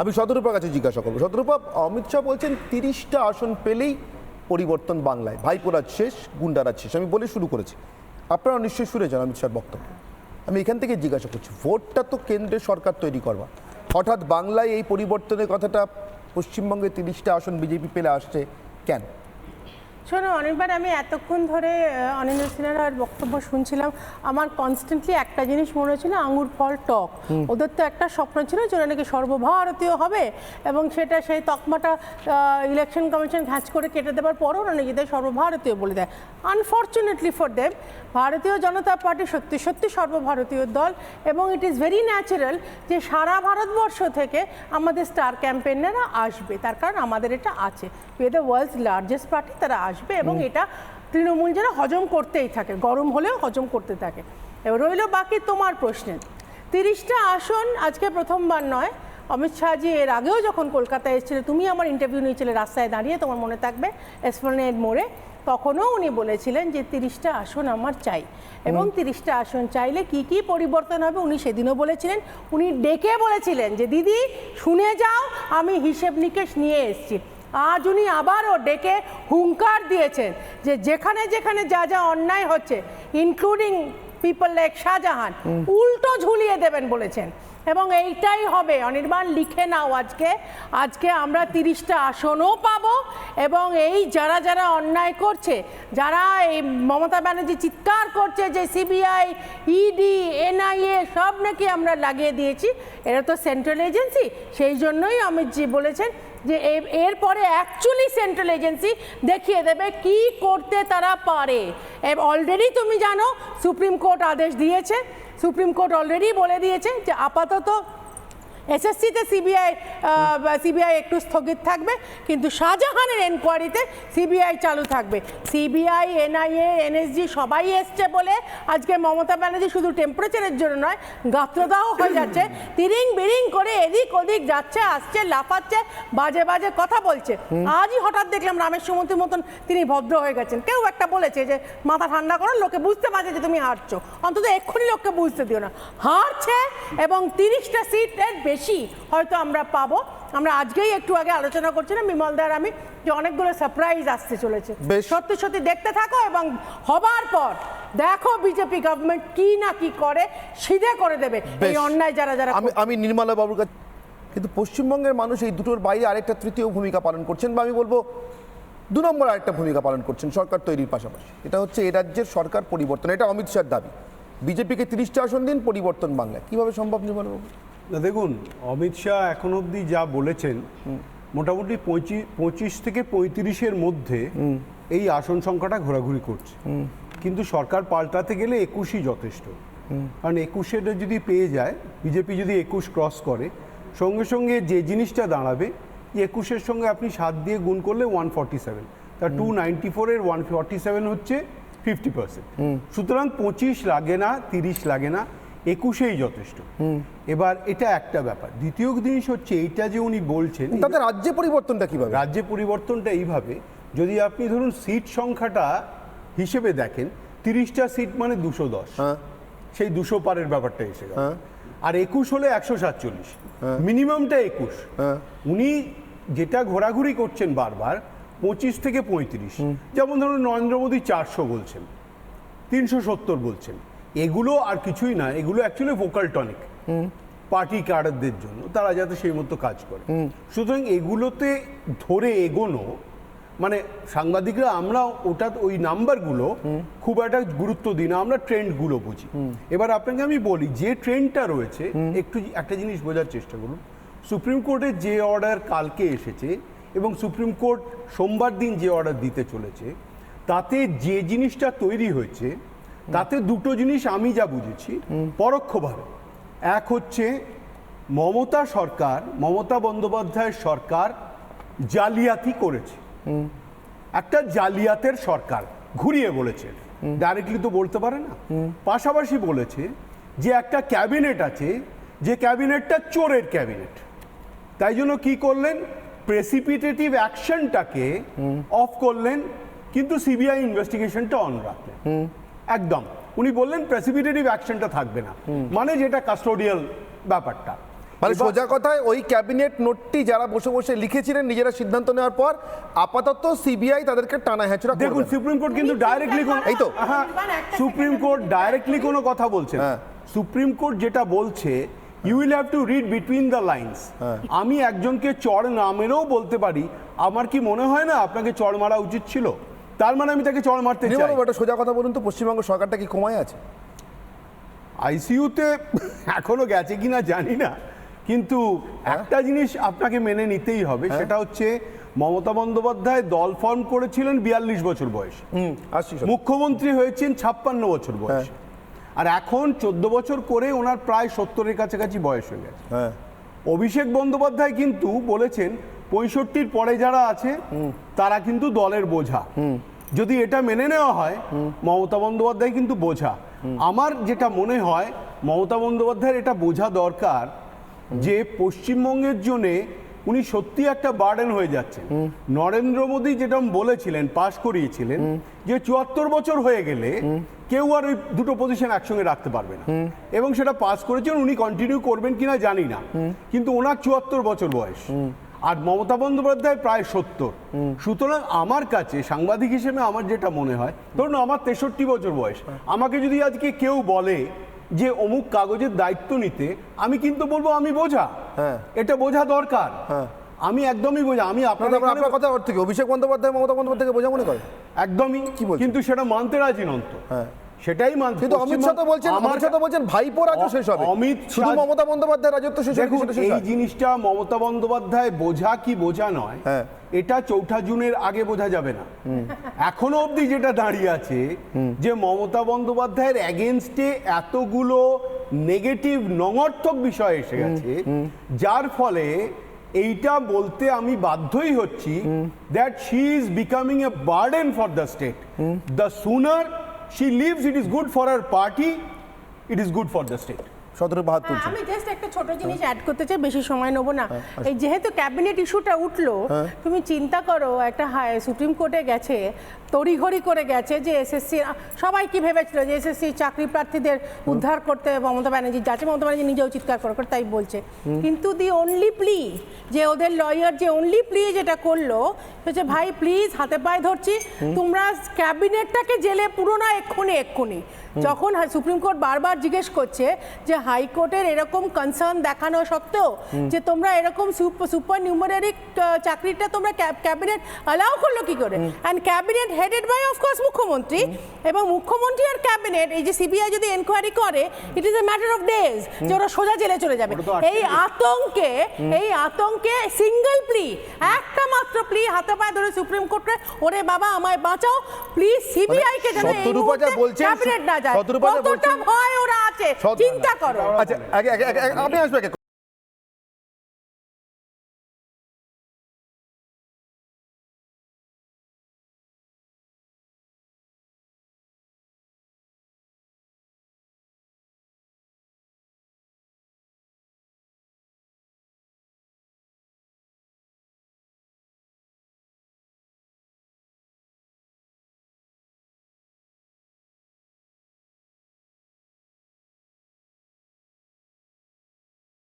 আমি শতরূপার কাছে জিজ্ঞাসা করব। শতরূপা, অমিত শাহ বলছেন, তিরিশটা আসন পেলেই পরিবর্তন বাংলায়। ভাইপোরাজ শেষ গুন্ডারাজ শেষ। আমি বলে শুরু করেছি। আপনারা নিশ্চয়ই শুনেছেন অমিত শাহর বক্তব্য। আমি এখান থেকে জিজ্ঞাসা করছি, ভোটটা তো কেন্দ্রের সরকার তৈরি করবা হঠাৎ বাংলায় এই পরিবর্তনের কথাটা পশ্চিমবঙ্গে তিরিশটা আসন বিজেপি পেলে আসছে কেন? শোনো অনেকবার আমি এতক্ষণ ধরে আহ, অনিন্দ্র সিনহার বক্তব্য শুনছিলাম। আমার কনস্ট্যান্টলি একটা জিনিস মনে হচ্ছিল আঙুর ফল টক। ওদের তো একটা স্বপ্ন ছিল যে ওরা নাকি সর্বভারতীয় হবে এবং সেটা সেই তকমাটা ইলেকশন কমিশন ঘ্যাঁচ করে কেটে দেওয়ার পরও ওরা নিজেদের সর্বভারতীয় বলে দেয়। আনফর্চুনেটলি ফর দেম ভারতীয় জনতা পার্টি সত্যি সত্যি সর্বভারতীয় দল এবং ইট ইজ ভেরি ন্যাচারাল যে সারা ভারতবর্ষ থেকে আমাদের স্টার ক্যাম্পেইনাররা আসবে। তার কারণ আমাদের এটা আছে। We the world's largest party তারা আসবে এবং এটা তৃণমূল যেন হজম করতেই থাকে গরম হলেও হজম করতে থাকে। এবার রইল বাকি তোমার প্রশ্নে। তিরিশটা আসন আজকে প্রথমবার নয়। অমিত শাহজি এর আগেও যখন কলকাতায় এসেছিল তুমি আমার ইন্টারভিউ নিয়েছিলে রাস্তায় দাঁড়িয়ে তোমার মনে থাকবে এসপ্লেনেড মোড়ে। তখনও উনি বলেছিলেন যে তিরিশটা আসন আমার চাই। এবং তিরিশটা আসন চাইলে কি কি পরিবর্তন হবে উনি সেদিনও বলেছিলেন। উনি ডেকে বলেছিলেন যে দিদি শুনে যাও আমি হিসেব নিকেশ নিয়ে এসেছি। আজ উনি আবারও ডেকে হুঙ্কার দিয়েছেন যে যেখানে যেখানে যা যা অন্যায় হচ্ছে ইনক্লুডিং পিপল লাইক শাহজাহান উল্টো ঝুলিয়ে দেবেন বলেছেন। এবং এইটাই হবে অনির্বাণ লিখে নাও আজকে আজকে আমরা তিরিশটা আসনও পাবো এবং এই যারা যারা অন্যায় করছে যারা এই মমতা ব্যানার্জি চিৎকার করছে যে সিবিআই ইডি এনআইএ সব নাকি আমরা লাগিয়ে দিয়েছি এরা তো সেন্ট্রাল এজেন্সি সেই জন্যই অমিতজি বলেছেন যে এরপরে অ্যাকচুয়ালি সেন্ট্রাল এজেন্সি দেখিয়ে দেবে কি করতে তারা পারে। অলরেডি তুমি জানো, সুপ্রিম কোর্ট আদেশ দিয়েছে। সুপ্রিম কোর্ট অলরেডি বলে দিয়েছে যে আপাতত এসএসসিতে সিবিআই সিবিআই একটু স্থগিত থাকবে কিন্তু শাহজাহানের এনকোয়ারিতে সিবিআই চালু থাকবে। সিবিআই এনআইএ এনএসজি সবাই এসছে বলে আজকে মমতা ব্যানার্জি শুধু টেম্পারেচারের জন্য নয় গাত্রদাহ হয়ে যাচ্ছে তিরিং বিরিং করে এদিক ওদিক যাচ্ছে আসছে লাফাচ্ছে বাজে বাজে কথা বলছে। আজই হঠাৎ দেখলাম রামের সুমতির মতন তিনি ভদ্র হয়ে গেছেন। কেউ একটা বলেছে যে মাথা ঠান্ডা করো লোকে বুঝতে পারছে যে তুমি হারছো অন্তত এক্ষুনি লোককে বুঝতে দিও না। হারছে এবং তিরিশটা সিটের বেশি হয়তো আমরা পাবো। আমরা আজকেই একটু আগে আলোচনা করছিলাম বিমলদার আমি যে অনেকগুলো সারপ্রাইজ আসতে চলেছে। সত্যি সত্যি দেখতে থাকো এবং হবার পর দেখো বিজেপি গভর্নমেন্ট কি না কি করে সিধে করে দেবে এই অন্যায় যারা যারা আমি আমি নির্মলা বাবুর কাছে কিন্তু পশ্চিমবঙ্গের মানুষ এই দুটোর বাইরে আরেকটা তৃতীয় ভূমিকা পালন করছেন বা আমি বলব দু নম্বর আরেকটা ভূমিকা পালন করছেন সরকার তৈরির পাশাপাশি। এটা হচ্ছে এ রাজ্যের সরকার পরিবর্তন এটা অমিত শাহর দাবি। বিজেপিকে তিরিশটা আসন দিন পরিবর্তন বাংলায়। কীভাবে সম্ভব নির্মলা বাবু? না দেখুন অমিত শাহ এখন অবধি যা বলেছেন মোটামুটি পঁচিশ থেকে পঁয়ত্রিশের মধ্যে এই আসন সংখ্যাটা ঘোরাঘুরি করছে। কিন্তু সরকার পাল্টাতে গেলে একুশই যথেষ্ট। কারণ একুশের যদি পেয়ে যায় বিজেপি যদি একুশ ক্রস করে সঙ্গে সঙ্গে যে জিনিসটা দাঁড়াবে একুশের সঙ্গে আপনি সাত দিয়ে গুণ করলে ওয়ান ফর্টি সেভেন তা টু নাইনটি ফোরের ওয়ান ফর্টি সেভেন হচ্ছে ফিফটি পার্সেন্ট সুতরাং পঁচিশ লাগে না তিরিশ লাগে না একুশেই যথেষ্ট। এবার এটা একটা ব্যাপার। দ্বিতীয় জিনিস হচ্ছে এইটা যে উনি বলছেন তাতে রাজ্যে পরিবর্তনটা কীভাবে? রাজ্যে পরিবর্তনটা এইভাবে যদি আপনি ধরুন সিট সংখ্যাটা হিসেবে দেখেন তিরিশটা সিট মানে দুশো দশ। হ্যাঁ। সেই দুশো পারের ব্যাপারটা এসে গেল। হ্যাঁ। আর একুশ হলে একশো সাতচল্লিশ। মিনিমামটা একুশ। হ্যাঁ। উনি যেটা ঘোরাঘুরি করছেন বারবার পঁচিশ থেকে পঁয়ত্রিশ। যেমন ধরুন নরেন্দ্র মোদী চারশো বলছেন তিনশো সত্তর বলছেন। এগুলো আর কিছুই না এগুলো অ্যাকচুয়ালি ভোকাল টনিক পার্টি কার্ডারদের জন্য তারা যাতে সেই মতো কাজ করে। সুতরাং এগুলোতে ধরে এগোনো মানে সাংবাদিকরা আমরা ওটা ওই নাম্বারগুলো খুব একটা গুরুত্ব দিই না আমরা ট্রেন্ডগুলো বুঝি। এবার আপনাকে আমি বলি যে ট্রেন্ডটা রয়েছে একটু একটা জিনিস বোঝার চেষ্টা করুন। সুপ্রিম কোর্টের যে অর্ডার কালকে এসেছে এবং সুপ্রিম কোর্ট সোমবার দিন যে অর্ডার দিতে চলেছে তাতে যে জিনিসটা তৈরি হয়েছে তাতে দুটো জিনিস আমি যা বুঝেছি পরোক্ষভাবে। এক হচ্ছে মমতা সরকার মমতা বন্দ্যোপাধ্যায়ের সরকার জালিয়াতি করেছে। একটা জালিয়াতের সরকার ঘুরিয়ে বলেছে। ডাইরেক্টলি তো বলতে পারে না। পাশাপাশি বলেছে যে একটা ক্যাবিনেট আছে যে ক্যাবিনেটটা চোরের ক্যাবিনেট। তাই জন্য কি করলেন? প্রেসিপিটেটিভ অ্যাকশনটাকে অফ করলেন কিন্তু সিবিআই ইনভেস্টিগেশনটা অন রাখলেন। একদম। উনি বললেন প্রেসিপিটেটিভ অ্যাকশনটা থাকবে না। মানে যেটা কাস্টোডিয়াল ব্যাপারটা। মানে সোজা কথায় ওই ক্যাবিনেট নোটটি যারা বসে বসে লিখেছিলেন নিজেরা সিদ্ধান্ত নেওয়ার পর আপাতত সিবিআই তাদেরকে টানা হ্যাঁচড়া দেখুন সুপ্রিম কোর্ট কিন্তু ডাইরেক্টলি কোনো এই তো। হ্যাঁ, সুপ্রিম কোর্ট ডাইরেক্টলি কোনো কথা বলছে। না। হ্যাঁ। সুপ্রিম কোর্ট যেটা বলছে you will have to read between the lines আমি একজনকে চড় না মেরেও বলতে পারি। আমার কি মনে হয় না আপনাকে চড় মারা উচিত ছিল? তার মানে আমি তাকে চড় মারতে চাই। একটা সোজা কথা বলুন তো পশ্চিমবঙ্গ সরকারটা কি কমায় আছে? আইসিইউতে এখনও গেছে কিনা জানি না কিন্তু একটা জিনিস আপনাকে মেনে নিতেই হবে সেটা হচ্ছে মমতা বন্দ্যোপাধ্যায় দল ফর্ম করেছিলেন বিয়াল্লিশ বছর বয়স। মুখ্যমন্ত্রী হয়েছেন ছাপ্পান্ন বছর বয়স। আর এখন চোদ্দ বছর করে ওনার প্রায় সত্তরের কাছাকাছি বয়স হয়ে গেছে। হ্যাঁ। অভিষেক বন্দ্যোপাধ্যায় কিন্তু বলেছেন পঁয়ষট্টির পরে যারা আছে তারা কিন্তু দলের বোঝা। যদি এটা মেনে নেওয়া হয়, মমতা বন্দ্যোপাধ্যায় কিন্তু বোঝা। আমার যেটা মনে হয়, মমতা বন্দ্যোপাধ্যায়ের এটা বোঝা দরকার যে পশ্চিমবঙ্গের জন্যে উনি সত্যি একটা বার্ডেন হয়ে যাচ্ছেন। নরেন্দ্র মোদী যেটা বলেছিলেন, পাশ করিয়েছিলেন যে চুয়াত্তর বছর হয়ে গেলে কেউ আর ওই দুটো পজিশন একসঙ্গে রাখতে পারবে না। এবং সেটা পাস করেছেন, উনি কন্টিনিউ করবেন কিনা জানি না। কিন্তু ওনার চুয়াত্তর বছর বয়স। আর মমতা বন্দ্যোপাধ্যায় প্রায় সত্তর সুতরাং আমার কাছে সাংবাদিক হিসেবে আমার যেটা মনে হয় ধরুন আমার তেষট্টি বছর বয়স আমাকে যদি আজকে কেউ বলে যে অমুক কাগজের দায়িত্ব নিতে আমি কিন্তু বলব আমি বোঝা হ্যাঁ। এটা বোঝা দরকার হ্যাঁ। আমি একদমই বোঝা আমি আপনার আপনার কথা অর্থ অভিষেক বন্দ্যোপাধ্যায় মমতা বন্দ্যোপাধ্যায়কে বোঝা মনে করে একদমই? কিন্তু সেটা মানতে রাজি নন তো হ্যাঁ। সেটাই মানতে কিন্তু অমিত শাহ তো বলছেন আমার অমিত শাহ তো বলছেন ভাইপো রাজ্য শেষ হবে। অমিত শুধু মমতা বন্দ্যোপাধ্যায় রাজত্ব শেষ হবে এই জিনিসটা মমতা বন্দ্যোপাধ্যায় বোঝা কি বোঝা নয় হ্যাঁ। এটা চৌঠা জুনের আগে বোঝা যাবে না। এখনও অবধি যেটা দাঁড়িয়ে আছে যে মমতা বন্দ্যোপাধ্যায়ের এগেনস্টে এতগুলো নেগেটিভ নঙর্থক বিষয় এসে গেছে যার ফলে এইটা বলতে আমি বাধ্যই হচ্ছি that she is becoming a burden for the state the sooner she leaves, it is good for her party, it is good for the state. সতেরো বাহাত্তর হ্যাঁ, আমি জাস্ট একটা ছোট জিনিস অ্যাড করতে চাই বেশি সময় নেব না। এই যেহেতু ক্যাবিনেট ইস্যুটা উঠল তুমি চিন্তা করো একটা হাই সুপ্রিম কোর্টে গেছে তড়িঘড়ি করে গেছে যে এসএসসি সবাই কি ভেবেছিল যে এসএসসি চাকরি প্রার্থীদের উদ্ধার করতে মমতা ব্যানার্জি যাচ্ছে মমতা ব্যানার্জি নিজেও চিৎকার করে করে তাই বলছে। কিন্তু দি অনলি প্লি যে ওদের লয়ার যে অনলি প্লি যেটা করল হচ্ছে ভাই প্লিজ হাতে পায়ে ধরছি তোমরা ক্যাবিনেটটাকে জেলে পুরো না এক্ষুনি এক্ষুনি। যখন সুপ্রিম কোর্ট বারবার জিজ্ঞেস করছে যে হাইকোর্টের এরকম কনসার্ন দেখানো সত্ত্বেও যে তোমরা এরকম সুপার নিউমারি চাকরিটা তোমরা ক্যাবিনেট অ্যালাউ করল কি করে? And cabinet headed by of course মুখ্যমন্ত্রী এবং মুখ্যমন্ত্রী আর ক্যাবিনেট এই যে সিবিআই যদি এনকোয়ারি করে it is a matter of days যে ওরা সোজা জেলে চলে যাবে। এই আতঙ্কে এই আতঙ্কে সিঙ্গেল প্লি একটা মাত্র প্লি হাতে পায়ে ধরে সুপ্রিম কোর্টে ওরে বাবা আমায় বাঁচাও প্লিজ সিবিআই কে যেন এই মুহূর্তে ক্যাবিনেট না যায়। কতটা ভয় ওরা আছে চিন্তা করো। আচ্ছা আগে আগে আগে- আমি আসব আগে